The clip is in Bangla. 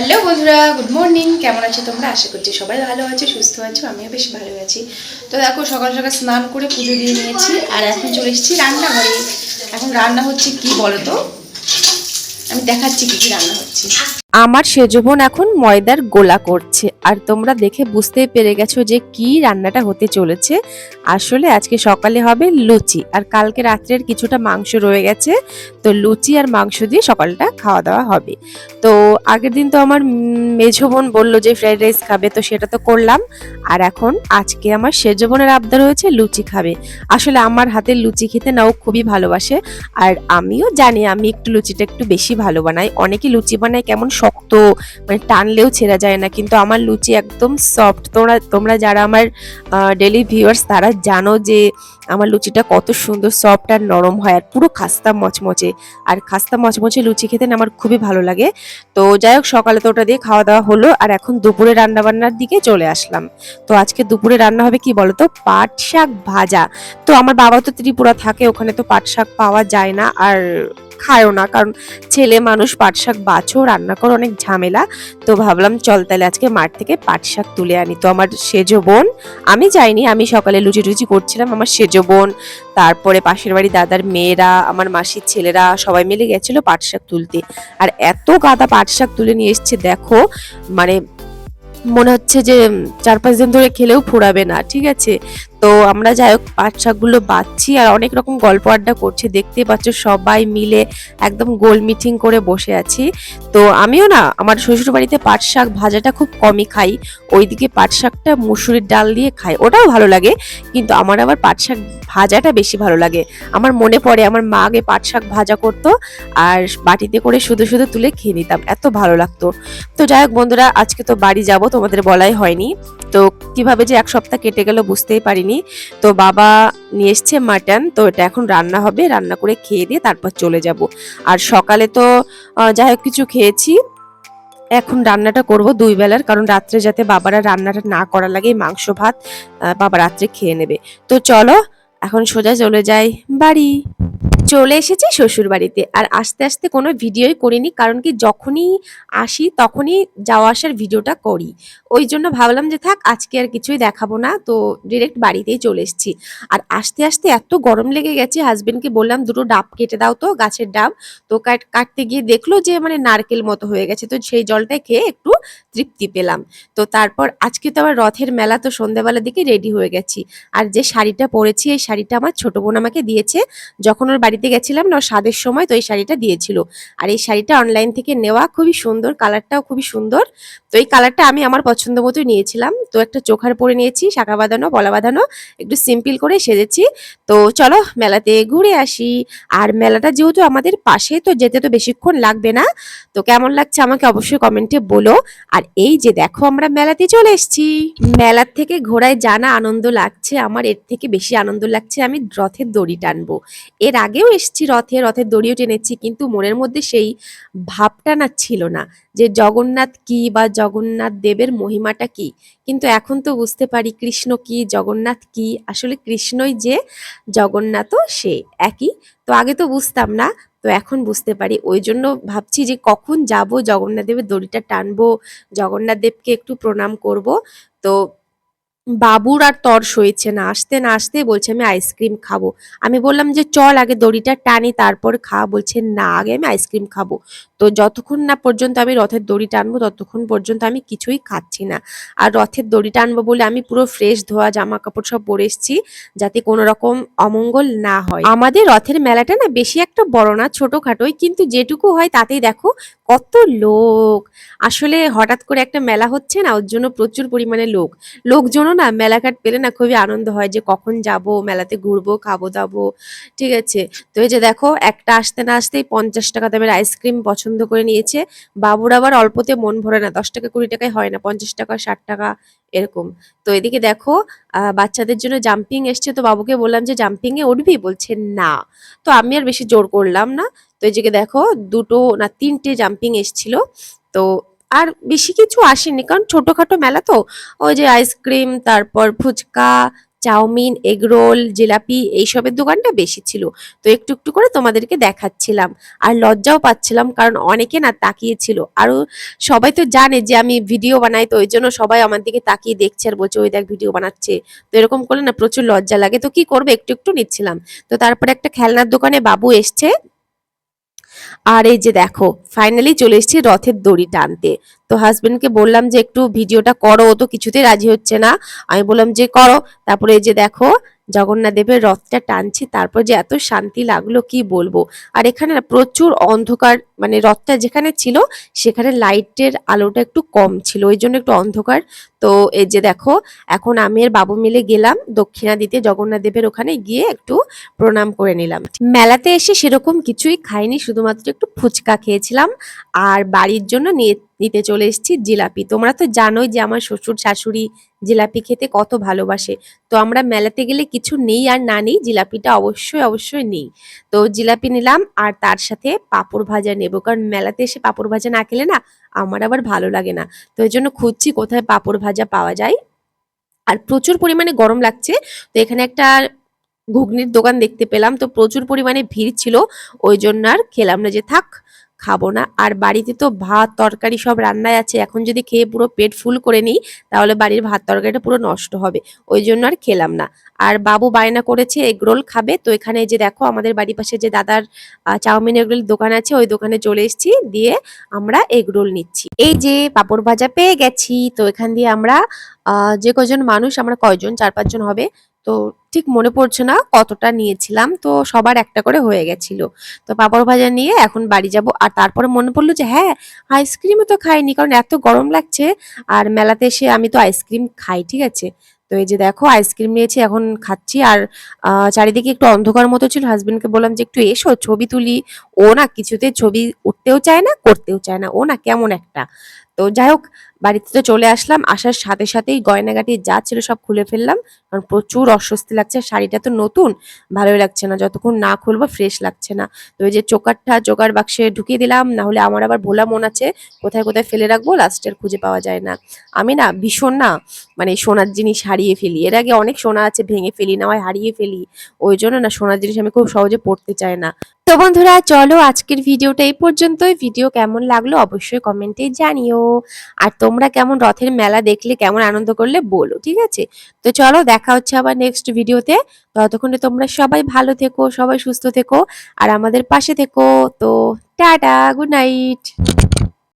হ্যালো বন্ধুরা গুড মর্নিং কেমন আছো তোমরা? আশা করছি সবাই ভালো আছো, সুস্থ আছো, আমিও বেশ ভালো আছি। তো দেখো, সকাল সকাল স্নান করে পুজো দিয়ে নিয়েছি, আর এখন চলে এসেছি রান্নাঘরে। এখন রান্না হচ্ছে কি বলো তো আমি দেখাচ্ছি কি কি রান্না হচ্ছে। আমার সেজো বোন এখন ময়দার গোলা করছে। আর তোমরা দেখে বুঝতেই পেরে গেছো যে কি রান্নাটা হতে চলেছে। আসলে আজকে সকালে হবে লুচি, আর কালকে রাত্রের কিছুটা মাংস রয়ে গেছে। তো লুচি আর মাংস দিয়ে সকালটা খাওয়া দাওয়া হবে। তো আগের দিন তো আমার মেঝো বোন বলল যে ফ্রাইড রাইস খাবে, তো সেটা তো করলাম। আর এখন আজকে আমার সেজো বোনের আবদার হয়েছে লুচি খাবে। আসলে আমার হাতের লুচি খেতে নাও খুবই ভালোবাসে। আর আমিও জানি আমি একটু লুচিটা একটু বেশি ভালো বানাই। অনেকে লুচি বানায় কেমন শক্ত মানে টানলেও ছেঁড়া যায় না। কিন্তু আমার লুচি একদম সফট তোমরা তোমরা যারা আমার ডেলি ভিউয়ার্স তারা জানো যে আমার লুচিটা কত সুন্দর সফট আর নরম হয় আর পুরো খাস্তা মচমচে। আর খাস্তা মচমচে লুচি খেতে না আমার খুবই ভালো লাগে। তো যাই হোক, সকালে তো ওটা দিয়ে খাওয়া দাওয়া হলো। আর এখন দুপুরে রান্না বান্নার দিকে চলে আসলাম। তো আজকে দুপুরে রান্না হবে কি বলতো? পাট শাক ভাজা। তো আমার বাবা তো ত্রিপুরা থাকে, ওখানে তো পাট শাক পাওয়া যায় না। আর খায়ও না, কারণ ছেলে মানুষ পাট শাক বাছো, রান্না করো, অনেক ঝামেলা। তো ভাবলাম, চল তাহলে আজকে মাঠ থেকে পাট শাক তুলে আনি। তো আমার সেজো বোন, আমি যাইনি, আমি সকালে লুচি টুচি করছিলাম আমার সেজো বোন। তারপরে পাশের বাড়ি দাদার মেয়েরা, আমার মাসির ছেলেরা সবাই মিলে গেছিল পাট শাক তুলতে। আর এত গাদা পাট শাক তুলে নিয়ে এসছে, দেখো মানে মনে হচ্ছে যে চার পাঁচ দিন ধরে খেলেও ফুরাবে না, ঠিক আছে? তো আমরা যাই হোক পাট শাকগুলো বাচ্ছি আর অনেক রকম গল্প আড্ডা করছি। দেখতেই পাচ্ছ সবাই মিলে একদম গোল মিটিং করে বসে আছি। তো আমিও না, আমার শ্বশুর বাড়িতে পাট শাক ভাজাটা খুব কমই খাই। ওইদিকে পাট শাকটা মুসুরির ডাল দিয়ে খাই, ওটাও ভালো লাগে। কিন্তু আমার আবার পাট শাক ভাজাটা বেশি ভালো লাগে। আমার মনে পড়ে, আমার মা আগে পাট শাক ভাজা করতো আর বাটিতে করে শুধু শুধু তুলে খেয়ে নিতাম, এত ভালো লাগতো। তো যাই হোক বন্ধুরা, আজকে তো বাড়ি যাব, তোমাদের বলাই হয়নি। তো কীভাবে যে এক সপ্তাহ কেটে গেল বুঝতেই পারিনি। তো বাবা নিয়ে এসছে মাটন, তো এটা এখন রান্না হবে। রান্না করে খেয়ে দিয়ে তারপর চলে যাব। আর সকালে তো যাই হোক কিছু খেয়েছি। এখন রান্নাটা করব দুই বেলার, কারণ রাত্রে যাতে বাবারা রান্নাটা না করা লাগে, মাংস, ভাত বাবা রাত্রে খেয়ে নেবে। তো চলো, এখন সোজা চলে যাই বাড়ি। চলে এসেছি শ্বশুর বাড়িতে আর আস্তে আস্তে কোনো ভিডিওই করিনি, কারণ কি যখনই আসি তখনই যাওয়া আসার ভিডিওটা করি। ওই জন্য ভাবলাম যে থাক, আজকে আর কিছুই দেখাবো না, তো ডিরেক্ট বাড়িতেই চলে এসেছি। আর আস্তে আস্তে এত গরম লেগে গেছে হাজবেন্ডকে বললাম, দুটো ডাব কেটে দাও তো, গাছের ডাব। তো কাট- কাটতে গিয়ে দেখল যে মানে নারকেল মতো হয়ে গেছে, তো সেই জলটা খেয়ে একটু তৃপ্তি পেলাম। তো তারপর আজকে তো আবার রথের মেলা, তো সন্ধ্যাবেলার দিকে রেডি হয়ে গেছি। আর যে শাড়িটা পরেছি, এই শাড়িটা আমার ছোট বোন আমাকে দিয়েছে, যখন ওর বাড়িতে গেছিলাম না স্বাদের সময় তো এই শাড়িটা দিয়েছিল। আর এই শাড়িটা অনলাইন থেকে নেওয়া খুবই সুন্দর কালারটাও খুবই সুন্দর। তো এই কালারটা আমি আমার পছন্দ মতো নিয়েছিলাম। তো একটা চোখার পরে নিয়েছি, শাখা বাঁধানো, বলা বাঁধানো, একটু সিম্পল করে সেজেছি। তো চলো মেলাতে ঘুরে আসি। আর মেলাটা যেহেতু আমাদের পাশে, তো যেতে তো বেশিক্ষণ লাগবে না। তো কেমন লাগছে আমাকে অবশ্যই কমেন্টে বলো। আর এই যে দেখো আমরা মেলাতে চলে এসেছি। মেলার থেকে ঘোড়ায় জানা আনন্দ লাগছে আমার, এর থেকে বেশি আনন্দ লাগছে আমি রথের দড়ি টানবো। এর আগেও এসেছি রথে, রথের দড়িও টেনেছি, কিন্তু মনের মধ্যে সেই ভাবটা না ছিল না যে জগন্নাথ কি বা জগন্নাথ দেবের মহিমাটা কি। কিন্তু এখন তো বুঝতে পারি কৃষ্ণ কি, জগন্নাথ কি, আসলে কৃষ্ণই যে জগন্নাথও সে একই। তো আগে তো বুঝতাম না, তো এখন বুঝতে পারি। ওই জন্য ভাবছি যে কখন যাব, জগন্নাথ দেবের দড়িটা টানবো, জগন্নাথ দেবকে একটু প্রণাম করব। তো বাবুর আর তর সইছে না, আসতে না আসতে বলছে, আমি আইসক্রিম খাব। আমি বললাম যে, চল আগে দড়িটা টানি, তারপর খা। বলছে, না, আগে আমি আইসক্রিম খাব। তো যতক্ষণ না পর্যন্ত আমি রথের দড়ি টানবো ততক্ষণ পর্যন্ত আমি কিছুই খাচ্ছি না। আর রথের দড়ি টানবো বলে আমি পুরো ফ্রেশ ধোয়া জামা কাপড় সব পরে এসেছি, যাতে কোনো রকম অমঙ্গল না হয়। আমাদের রথের মেলাটা না বেশি একটা বড় না, ছোটখাটোই, কিন্তু যেটুকু হয় তাতেই দেখো কত লোক। আসলে হঠাৎ করে একটা মেলা হচ্ছে না, ওর জন্য প্রচুর পরিমাণে লোক। লোকজনও না মেলাঘাট পেলে না খুবই আনন্দ হয় যে কখন যাব, মেলাতে ঘুরবো, খাব, দাবো, ঠিক আছে? তো এই যে দেখো, একটা আসতে না আসতেই পঞ্চাশ টাকা দামের আইসক্রিম পছন্দ করে নিয়েছে। বাবুর আবার অল্পতে মন ভরে না, দশ টাকা কুড়ি টাকায় হয় না, পঞ্চাশ টাকা, ষাট টাকা, এরকম। তো এদিকে দেখো বাচ্চাদের জন্য জাম্পিং এসছে, তো বাবুকে বললাম যে জাম্পিং এ উঠবি? বলছে, না। তো আমি আর বেশি জোর করলাম না। তো এদিকে দেখো, দুটো না তিনটে জাম্পিং এসছিল। তো আর বেশি কিছু আসেনি, কারণ ছোটখাটো মেলা তো, ওই যে আইসক্রিম, তারপর ফুচকা, চাউমিন এগরোল জিলাপি, এইসবের দোকানটা বেশি ছিল। তো একটু একটু করে তোমাদেরকে দেখাচ্ছিলাম। আর লজ্জাও পাচ্ছিলাম, কারণ অনেকে না তাকিয়েছিল। আরও সবাই তো জানে যে আমি ভিডিও বানাই, তো ওই জন্য সবাই আমার দিকে তাকিয়ে দেখছে আর বলছে, ওই দেখ ভিডিও বানাচ্ছে। তো এরকম করলে না প্রচুর লজ্জা লাগে। তো কি করবে, একটু একটু নিচ্ছিলাম। তো তারপরে একটা খেলনার দোকানে বাবু এসছে আর এই যে দেখো ফাইনালি চলে এসেছি রথের দড়ি টানতে। তো হাজবেন্ডকে বললাম যে, একটু ভিডিওটা করো, ও তো কিছুতে রাজি হচ্ছে না। আমি বললাম, যে করো। তারপরে এই যে দেখো জগন্নাথ দেবের রথটা টানছি, তারপর যে এত শান্তি লাগল কি বলব? আর এখানে প্রচুর অন্ধকার মানে রথটা যেখানে ছিল, সেখানে লাইটের আলোটা একটু কম ছিল, ওই জন্য একটু অন্ধকার। তো এই যে দেখো, এখন আমি আর বাবু মিলে গেলাম, দক্ষিণা দিতে জগন্নাথ দেবের ওখানে গিয়ে একটু প্রণাম করে নিলাম। মেলাতে এসে সেরকম কিছুই খাইনি, শুধুমাত্র একটু ফুচকা খেয়েছিলাম, আর বাড়ির জন্য নিয়ে নিতে চলে এসেছি জিলাপি। তোমরা তো জানোই যে আমার শ্বশুর, শাশুড়ি জিলাপি খেতে কত ভালোবাসে। তো আমরা মেলাতে গেলে কিছু নেই আর না নেই, জিলাপিটা অবশ্যই অবশ্যই নেই। তো জিলাপি নিলাম আর তার সাথে পাঁপড় ভাজা নেব। কারণ মেলাতে এসে পাঁপড় ভাজা না খেলে না আমার আবার ভালো লাগে না। তো এই জন্য খুঁজছি কোথায় পাঁপড় ভাজা পাওয়া যায়। আর প্রচুর পরিমাণে গরম লাগছে। তো এখানে একটা ঘুগনির দোকান দেখতে পেলাম। তো প্রচুর পরিমাণে ভিড় ছিল। ওই জন্য আর খেলাম না যে থাক। খাব না। আর বাড়িতে তো ভাত, তরকারি সব রান্নায় আছে। এখন যদি খেয়ে পুরো পেট ফুল করে নিই, তাহলে বাড়ির ভাত, তরকারিটা পুরো নষ্ট হবে। ওই জন্য আর খেলাম না। আর বাবু বায়না করেছে এগরোল খাবে। তো এখানে যে দেখো, আমাদের বাড়ির পাশে যে দাদার চাউমিন এগরোল দোকান আছে, ওই দোকানে চলে এসেছি। দিয়ে আমরা এগরোল নিচ্ছি। এই যে পাপড় ভাজা পেয়ে গেছি। তো এখান দিয়ে আমরা যে কজন মানুষ, আমরা কয়জন? চার পাঁচজন হবে। তো ঠিক মনে পড়ছে না কতটা নিয়েছিলাম, তো সবার একটা করে হয়ে গেছিল। তো পাপড় ভাজা নিয়ে এখন বাড়ি যাব, আর তারপরে মনে পড়ল যে হ্যাঁ আইসক্রিমও তো খাইনি, কারণ এত গরম লাগছে, আর মেলাতে এসে আমি তো আইসক্রিম খাই, ঠিক আছে? তো এই যে দেখো, আইসক্রিম নিয়েছি, এখন খাচ্ছি, আর চারিদিকে একটু অন্ধকার মতো ছিল হাজবেন্ডকে বললাম যে একটু এসো, ছবি তুলি। ও না কিছুতে ছবি উঠতেও চায় না, করতেও চায় না, ও না কেমন একটা। তো যাই হোক বাড়িতে তো চলে আসলাম, আসার সাথে সাথেই গয়নাগাটি যা ছিল সব খুলে ফেললাম। কারণ প্রচুর অস্বস্তি লাগছে শাড়িটা তো নতুন, ভালোই লাগছে না। যতক্ষণ না খুলবো ফ্রেশ লাগছে না। তো এই যে চোকারটা, চোকার বাক্সে ঢুকিয়ে দিলাম না হলে আমার আবার ভোলা মন আছে, কোথায় কোথায় ফেলে রাখব লাস্টের খুঁজে পাওয়া যায় না। আমি না ভীষণ না মানে সোনার জিনিস হারিয়ে ফেলি। এর আগে অনেক সোনা আছে, ভেঙে ফেলি, না হয় হারিয়ে ফেলি। ওই জন্য না সোনার জিনিস আমি খুব সহজে পড়তে চাই না। তো বন্ধুরা, চলো আজকের ভিডিওটা এই পর্যন্তই। ভিডিও কেমন লাগল অবশ্যই কমেন্টে জানিও। আর তোমরা কেমন রথের মেলা দেখলে, কেমন আনন্দ করলে বলো, ঠিক আছে? তো চলো, দেখা হচ্ছে আবার নেক্সট ভিডিওতে ততক্ষণে তোমরা সবাই ভালো থেকো, সবাই সুস্থ থেকো, আর আমাদের পাশে থেকো। তো টাটা গুড নাইট